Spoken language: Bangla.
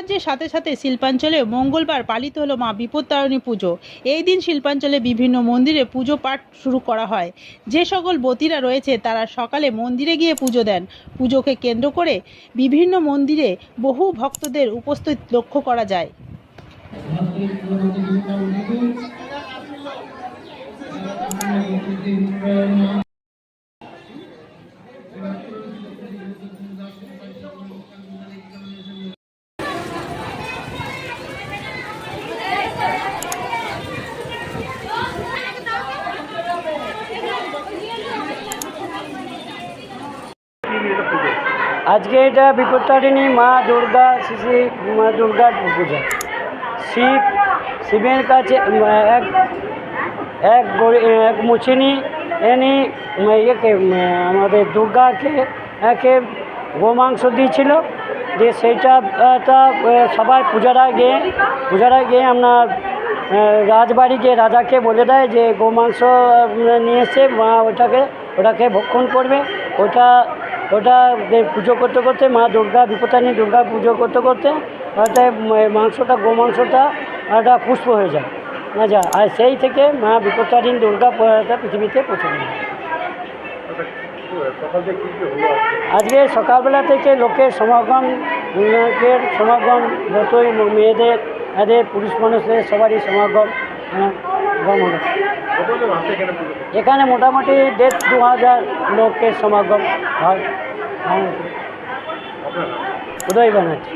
রাজ্যের সাথে সাথে শিল্পাঞ্চলে মঙ্গলবার পালিত হলো মা বিপত্তারিণী পুজো। এই দিন শিল্পাঞ্চলে বিভিন্ন মন্দিরে পুজো পাঠ শুরু করা হয়। যে সকল বতীরা রয়েছে, তারা সকালে মন্দিরে গিয়ে পুজো দেন। পুজোকে কেন্দ্র করে বিভিন্ন মন্দিরে বহু ভক্তদের উপস্থিত লক্ষ্য করা যায়। আজকে এটা বিপত্তারিণী মা দুর্গা শ্রী মা দুর্গার পূজা। শিব শিবের কাছে এক এক এক মুচিনি এনি ইয়েকে আমাদের দুর্গাকে একে গোমাংস দিয়েছিল। যে সেইটা সবাই পূজারা গিয়ে পূজারা গিয়ে আপনার আহ, রাজবাড়িকে রাজাকে বলে দেয় যে গোমাংস নিয়ে এসে মা ওটাকে ওটাকে ভক্ষণ করবে। ওটা ওটা পুজো করতে করতে মা দুর্গা বিপত্তারিণী দুর্গা পুজো করতে করতে ওটা মাংসটা গোমাংসটা একটা পুষ্প হয়ে যায় না যা আর সেই থেকে মা বিপত্তারিণী দুর্গা প- পৃথিবীতে প্রচলিত হয়। আজকে সকালবেলা থেকে লোকের সমাগম লোকের সমাগম যতই মেয়েদের এদের পুরুষ মানুষদের সবারই সমাগম হ্যাঁ, গম হলো এখানে মোটামুটি দেড় দু হাজার লোকের সমাগম হয় হ্যাঁ। উদয় ব্যানার্জি